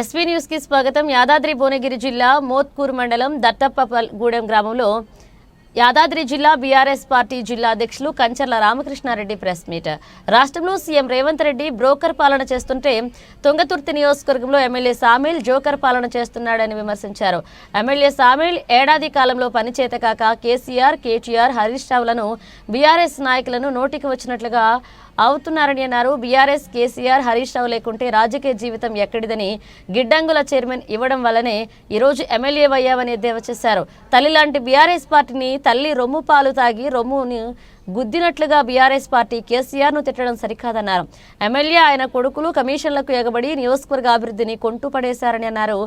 SV న్యూస్కి స్వాగతం. యాదాద్రి భువనగిరి జిల్లా మోత్కూరు మండలం దత్తప్పగూడెం గ్రామంలో యాదాద్రి జిల్లా బీఆర్ఎస్ పార్టీ జిల్లా అధ్యక్షులు కంచర్ల రామకృష్ణారెడ్డి ప్రెస్ మీట్. రాష్ట్రంలో సీఎం రేవంత్ రెడ్డి బ్రోకర్ పాలన చేస్తుంటే తుంగతుర్తి నియోజకవర్గంలో ఎమ్మెల్యే సామిల్ జోకర్ పాలన చేస్తున్నాడని విమర్శించారు. ఎమ్మెల్యే సామిల్ ఏడాది కాలంలో పనిచేత కాక కేసీఆర్ కేటీఆర్ హరీష్ రావులను బీఆర్ఎస్ నాయకులను నోటికి వచ్చినట్లుగా అవుతున్నారని అన్నారు. బీఆర్ఎస్ కేసీఆర్ హరీష్ రావు లేకుంటే రాజకీయ జీవితం ఎక్కడిదని గిడ్డంగుల చైర్మన్ ఇవ్వడం వల్లనే ఈరోజు ఎమ్మెల్యే అయ్యావని ఎద్దేవా చేశారు. తల్లి లాంటి బీఆర్ఎస్ పార్టీని తల్లి రొమ్ము పాలు తాగి రొమ్ముని గుద్దినట్లుగా బీఆర్ఎస్ పార్టీ కేసీఆర్ను తిట్టడం సరికాదన్నారు. ఎమ్మెల్యే ఆయన కొడుకులు కమిషన్లకు ఎగబడి నియోజకవర్గ అభివృద్ధిని కొంటూ పడేశారని అన్నారు.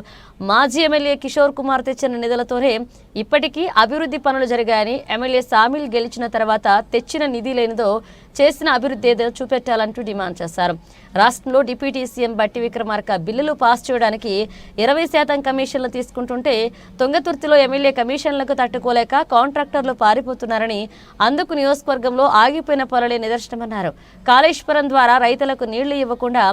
మాజీ ఎమ్మెల్యే కిషోర్ కుమార్ తెచ్చిన నిధులతోనే ఇప్పటికీ అభివృద్ధి పనులు జరిగాయని ఎమ్మెల్యే సామిల్ గెలిచిన తర్వాత తెచ్చిన నిధి లేనిదో చేసిన అభివృద్ధి ఏదో చూపెట్టాలంటూ డిమాండ్ చేశారు. రాష్ట్రంలో డిప్యూటీ సీఎం బట్టి విక్రమార్క బిల్లులు పాస్ చేయడానికి ఇరవై శాతం కమిషన్లు తీసుకుంటుంటే తుంగతుర్తిలో ఎమ్మెల్యే కమిషన్లకు తట్టుకోలేక కాంట్రాక్టర్లు పారిపోతున్నారని అందుకు నియోజకవర్గంలో ఆగిపోయిన పనులే నిదర్శనమన్నారు. కాళేశ్వరం ద్వారా రైతులకు నీళ్ళు ఇవ్వకుండా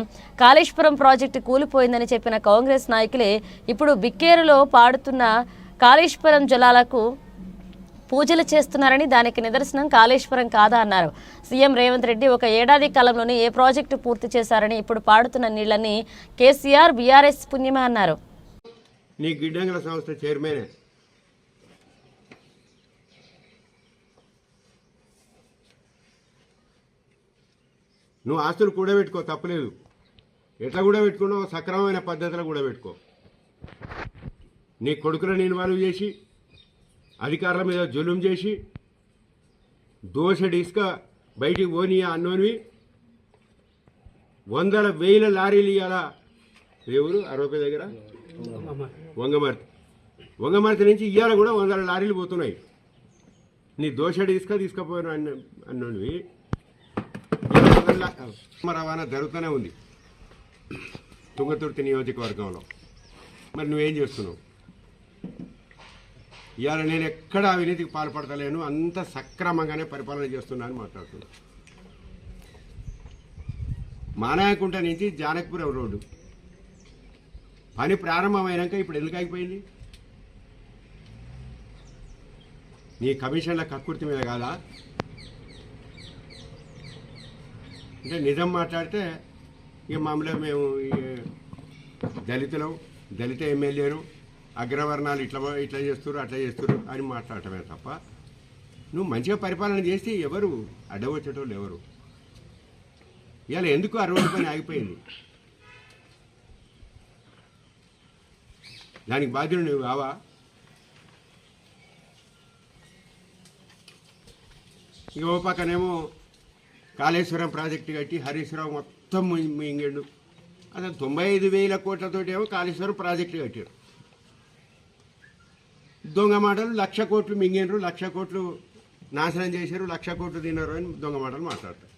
కాళేశ్వరం ప్రాజెక్టు కూలిపోయిందని చెప్పిన కాంగ్రెస్ నాయకులే ఇప్పుడు బిక్కేరులో పాడుతున్న కాళేశ్వరం జలాలకు పూజలు చేస్తున్నారని దానికి నిదర్శనం కాళేశ్వరం కాదా అన్నారు. సీఎం రేవంత్ రెడ్డి ఒక ఏడాది కాలంలోనే ఏ ప్రాజెక్టు పూర్తి చేశారని ఇప్పుడు పాడుతున్న నీళ్ళని కేసీఆర్ బీఆర్ఎస్ పుణ్యమే అన్నారు. నీ గిడ్డంగుల సంస్థ చైర్మన్. నువ్వు ఆస్తులు కూడబెట్టుకో తప్పలేదు. ఎట్లా కూడా పెట్టుకున్నావు? సక్రమమైన పద్ధతిలో కూడా పెట్టుకో. నీ కొడుకులను ఇన్వాల్వ్ చేసి అధికారుల మీద జులుం చేసి దోషడి ఇసుక బయటికి పోనీయా అన్నోనివి. వందల వేల లారీలు ఇవాళ ఎవరు అరవై దగ్గర? వంగమర్తి. వంగమర్తి నుంచి ఇవాళ కూడా వందల లారీలు పోతున్నాయి. నీ దోషడి ఇసుక తీసుకుపోయిన అన్న అన్నోనివి. రవాణా జరుగుతూనే ఉంది. తుంగతుర్తి నియోజకవర్గంలో. మరి నువ్వేం చేస్తున్నావు? ఇవాళ నేను ఎక్కడ అవినీతికి పాల్పడతలేను అంత సక్రమంగానే పరిపాలన చేస్తున్నా అని మానాయకుంట నుంచి జానకపురం రోడ్డు? పని ప్రారంభమైనాక ఇప్పుడు ఎందుకు ఆగిపోయింది? నీ కమిషన్ల కక్కుర్తి మీద కాదా? అంటే నిజం మాట్లాడితే ఇక మామూలుగా మేము ఈ దళితులం దళిత ఎమ్మెల్యేను అగ్రవర్ణాలు ఇట్లా ఇట్లా చేస్తారు అట్లా చేస్తారు అని మాట్లాడటమే తప్ప నువ్వు మంచిగా పరిపాలన చేస్తే ఎవరు అడ్డవచ్చేటోళ్ళు ఎవరు? ఇవాళ ఎందుకు ఆ రోడ్డు పని ఆగిపోయింది? దానికి బాధ్యులు నువ్వు కావా? ఇక ఓ పక్కనేమో కాళేశ్వరం ప్రాజెక్టు కట్టి హరీశ్వరం మొత్తం మింగిండు. అసలు తొంభై ఐదు వేల కోట్లతోటి ఏమో కాళేశ్వరం ప్రాజెక్టు కట్టారు దొంగ మాటలు లక్ష కోట్లు మింగినరు లక్ష కోట్లు నాశనం చేశారు లక్ష కోట్లు తిన్నారు అని దొంగ మాటలు మాట్లాడతారు.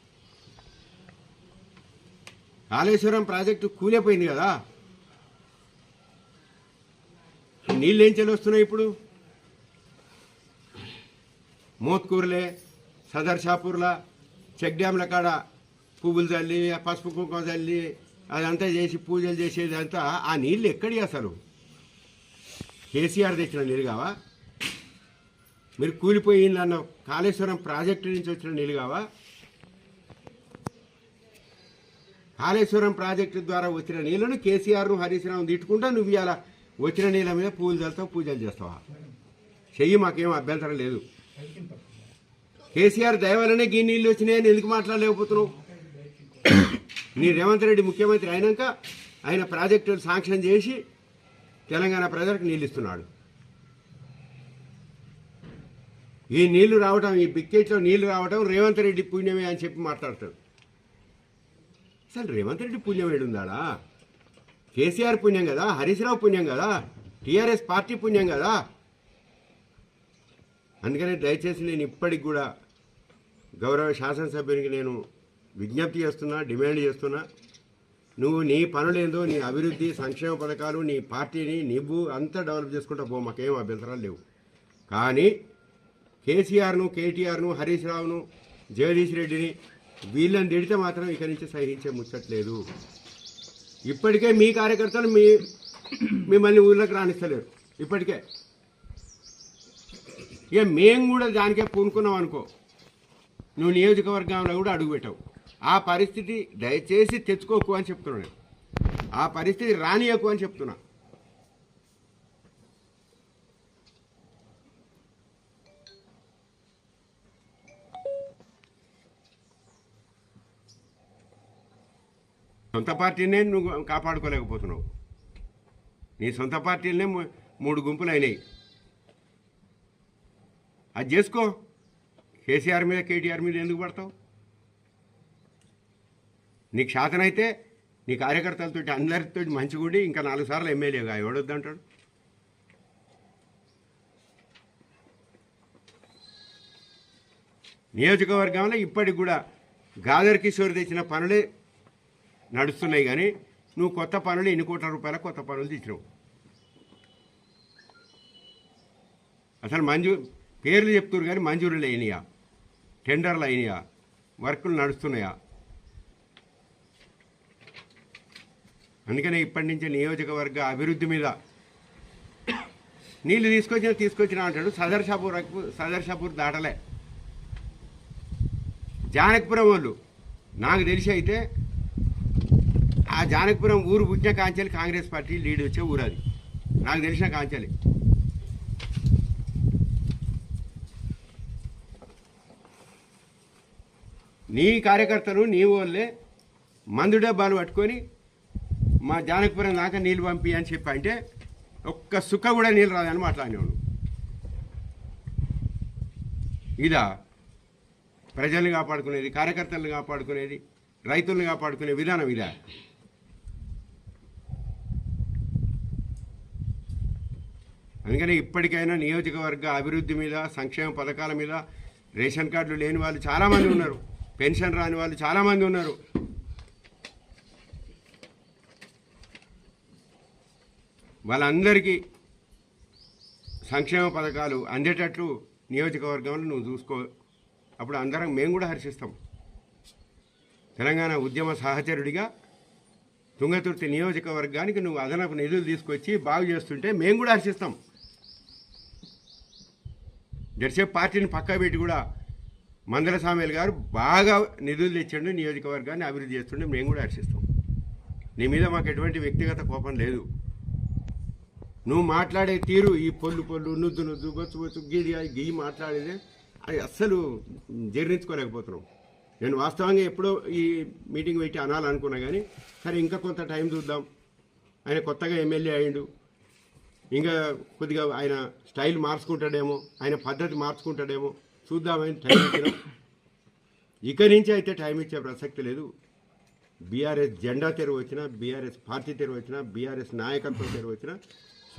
కాళేశ్వరం ప్రాజెక్టు కూలిపోయింది కదా. నీళ్ళు ఏం చెల్లి వస్తున్నాయి ఇప్పుడు? మోత్కూరులే సదర్ షాపూర్లా చెక్ డ్యామ్ల కాడ పువ్వులు చల్లి పసుపు కుంకుమ చల్లి అదంతా చేసి పూజలు చేసేదంతా ఆ నీళ్ళు ఎక్కడి అసలు? కేసీఆర్ తెచ్చిన నీళ్ళు కావా? మీరు కూలిపోయిందన్న కాళేశ్వరం ప్రాజెక్టు నుంచి వచ్చిన నీళ్ళు కావా? కాళేశ్వరం ప్రాజెక్టు ద్వారా వచ్చిన నీళ్ళను కేసీఆర్ను హరీష్ రావు తిట్టుకుంటా నువ్వు ఇవాళ వచ్చిన నీళ్ళ మీద పూలు చల్లుతావు పూజలు చేస్తావా? చెయ్యి మాకేం అభ్యంతరం లేదు. కేసీఆర్ దయవలనే గీ నీళ్ళు వచ్చినాయని ఎందుకు మాట్లాడలేకపోతున్నావు? నీ రేవంత్ రెడ్డి ముఖ్యమంత్రి అయినాక ఆయన ప్రాజెక్టులు శాంక్షన్ చేసి తెలంగాణ ప్రజలకు నీళ్ళు ఇస్తున్నాడు ఈ నీళ్ళు రావటం ఈ బిక్కేట్లో నీళ్ళు రావటం రేవంత్ రెడ్డి పుణ్యమే అని చెప్పి మాట్లాడతాడు. అసలు రేవంత్ రెడ్డి పుణ్యం ఏడుందాడా కేసీఆర్ పుణ్యం కదా? హరీష్ రావు పుణ్యం కదా? టీఆర్ఎస్ పార్టీ పుణ్యం కదా? అందుకనే దయచేసి నేను ఇప్పటికి కూడా గౌరవ శాసనసభ్యునికి నేను విజ్ఞప్తి చేస్తున్నా డిమాండ్ చేస్తున్నా. నువ్వు నీ పనులేందో నీ అభివృద్ధి సంక్షేమ పథకాలు నీ పార్టీని నువ్వు అంతా డెవలప్ చేసుకుంటా పో మాకేం అభ్యంతరాలు లేవు. కానీ కేసీఆర్ను కేటీఆర్ను హరీష్ రావును జగదీష్ రెడ్డిని వీళ్ళని తిడితే మాత్రం ఇక నుంచి సహించే ముచ్చట్లేదు ఇప్పటికే మీ కార్యకర్తలు మీ మిమ్మల్ని ఊళ్ళోకి రాణిస్తలేరు ఇప్పటికే. ఇక మేము కూడా దానికే పూనుకున్నాం అనుకో. నువ్వు నియోజకవర్గంలో కూడా అడుగుపెట్టావు ఆ పరిస్థితి దయచేసి తెచ్చుకోకు అని చెప్తున్నాను నేను. ఆ పరిస్థితి రానియకు అని చెప్తున్నా. సొంత పార్టీనే నువ్వు కాపాడుకోలేకపోతున్నావు. నీ సొంత పార్టీలనే మూ- మూడు గుంపులు అయినాయి అది చేసుకో. కేసీఆర్ మీద కేటీఆర్ మీద ఎందుకు పడతావు? నీకు శాతనైతే నీ కార్యకర్తలతో అందరితో మంచి గుడి ఇంకా నాలుగు సార్లు ఎమ్మెల్యేగా ఎవడొద్దు అంటాడు? నియోజకవర్గంలో ఇప్పటికి కూడా గాదర్ కిషోర్ తెచ్చిన పనులే నడుస్తున్నాయి కానీ నువ్వు కొత్త పనులు ఎన్ని కోట్ల రూపాయల కొత్త పనులు తెచ్చినావు? అసలు మంజూ పేర్లు చెప్తున్నారు కానీ మంజూరులు అయినాయా? టెండర్లు అయినాయా? వర్కులు నడుస్తున్నాయా? అందుకనే ఇప్పటి నుంచి నియోజకవర్గ అభివృద్ధి మీద నీళ్ళు తీసుకొచ్చిన తీసుకొచ్చిన అంటాడు. సదర్ షాపూర్ సదర్ షాపూర్ దాటలే. జానకపురం వాళ్ళు నాకు తెలిసి అయితే ఆ జానకపురం ఊరు పుట్టిన కాంచాలి కాంగ్రెస్ పార్టీ లీడ్ వచ్చే ఊరు అది. నాకు తెలిసిన కాంచాలి. నీ కార్యకర్తలు నీ వాళ్ళే మందు డబ్బాలు పట్టుకొని మా జానకపురం దాకా నీళ్ళు పంపి అని చెప్పి అంటే ఒక్క సుక్క కూడా నీళ్ళు రాదని మాట్లాడినాడు. ఇదా ప్రజల్ని కాపాడుకునేది కార్యకర్తలను కాపాడుకునేది రైతులను కాపాడుకునే విధానం ఇదా? అందుకని ఇప్పటికైనా నియోజకవర్గ అభివృద్ధి మీద సంక్షేమ పథకాల మీద రేషన్ కార్డులు లేని వాళ్ళు చాలామంది ఉన్నారు. పెన్షన్ రాని వాళ్ళు చాలామంది ఉన్నారు. వాళ్ళందరికీ సంక్షేమ పథకాలు అందేటట్లు నియోజకవర్గంలో నువ్వు చూసుకో. అప్పుడు అందరం మేము కూడా హర్షిస్తాం. తెలంగాణ ఉద్యమ సహచరుడిగా తుంగతుర్తి నియోజకవర్గానికి నువ్వు అదనపు నిధులు తీసుకొచ్చి బాగు చేస్తుంటే మేము కూడా హర్షిస్తాం. జెర్సేపు పార్టీని పక్క పెట్టి కూడా మందల సామేల్ గారు బాగా నిధులు తెచ్చిండు నియోజకవర్గాన్ని అభివృద్ధి చేస్తుండే మేము కూడా హర్షిస్తాం. నీ మీద మాకు ఎటువంటి వ్యక్తిగత కోపం లేదు. నువ్వు మాట్లాడే తీరు ఈ పొల్లు పొల్లు నుద్దు నుద్దు బొచ్చు బొచ్చు గిడి గియ్యి మాట్లాడేది. అది అస్సలు జీర్ణించుకోలేకపోతున్నాం నేను వాస్తవంగా ఎప్పుడో ఈ మీటింగ్ పెట్టి అనాలనుకున్నా కానీ సరే ఇంకా కొంత టైం చూద్దాం. ఆయన కొత్తగా ఎమ్మెల్యే అయ్యిండు ఇంకా కొద్దిగా ఆయన స్టైల్ మార్చుకుంటాడేమో ఆయన పద్ధతి మార్చుకుంటాడేమో చూద్దామని టైం ఇచ్చినాం ఇక నుంచి అయితే టైం ఇచ్చే ప్రసక్తి లేదు. బీఆర్ఎస్ జెండా తెరవచ్చినా బీఆర్ఎస్ పార్టీ తెరవచ్చినా బీఆర్ఎస్ నాయకత్వం తెరవచ్చినా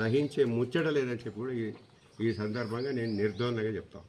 సహించే ముచ్చట లేదని చెప్పి కూడా ఈ ఈ సందర్భంగా నేను నిర్ధోరణగా చెప్తాను